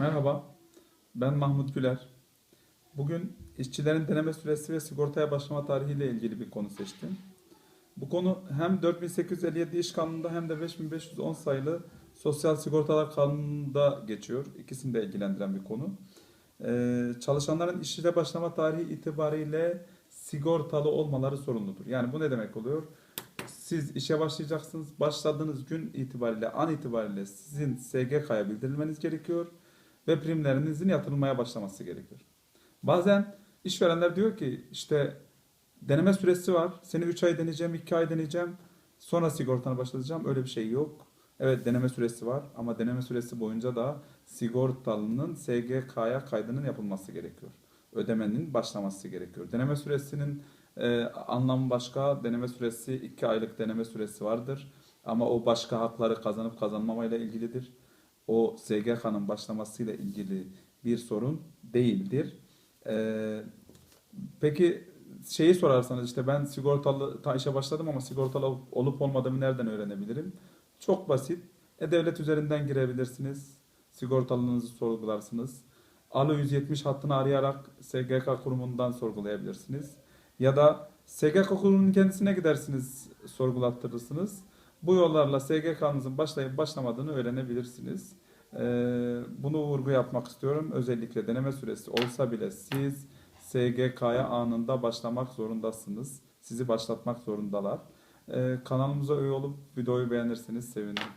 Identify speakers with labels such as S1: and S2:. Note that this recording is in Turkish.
S1: Merhaba, ben Mahmut Güler. Bugün işçilerin deneme süresi ve sigortaya başlama tarihi ile ilgili bir konu seçtim. Bu konu hem 4857 İş Kanunu'nda hem de 5510 sayılı Sosyal Sigortalar Kanunu'nda geçiyor. İkisini de ilgilendiren bir konu. Ee, çalışanların işçide başlama tarihi itibariyle sigortalı olmaları sorumludur. Yani bu ne demek oluyor? Siz işe başlayacaksınız. Başladığınız gün itibariyle, an itibariyle sizin SGK'ya bildirilmeniz gerekiyor ve primlerinizin yatırılmaya başlaması gerekiyor. Bazen işverenler diyor ki işte deneme süresi var. Seni 3 ay deneyeceğim, 2 ay deneyeceğim. Sonra sigortana başlatacağım. Öyle bir şey yok. Evet deneme süresi var ama deneme süresi boyunca da sigortalının SGK'ya kaydının yapılması gerekiyor. Ödemenin başlaması gerekiyor. Deneme süresinin e, anlamı başka. Deneme süresi 2 aylık deneme süresi vardır. Ama o başka hakları kazanıp kazanmamayla ilgilidir. O SGK'nın başlamasıyla ilgili bir sorun değildir. Ee, peki şeyi sorarsanız işte ben sigortalı ta işe başladım ama sigortalı olup olmadığımı nereden öğrenebilirim? Çok basit. E-Devlet üzerinden girebilirsiniz. Sigortalınızı sorgularsınız. Alo 170 hattını arayarak SGK kurumundan sorgulayabilirsiniz. Ya da SGK kurumunun kendisine gidersiniz, sorgulattırırsınız. Bu yollarla SGK'nızın başlayıp başlamadığını öğrenebilirsiniz. Ee, bunu vurgu yapmak istiyorum. Özellikle deneme süresi olsa bile siz SGK'ya anında başlamak zorundasınız. Sizi başlatmak zorundalar. Ee, kanalımıza üye olup videoyu beğenirseniz sevinirim.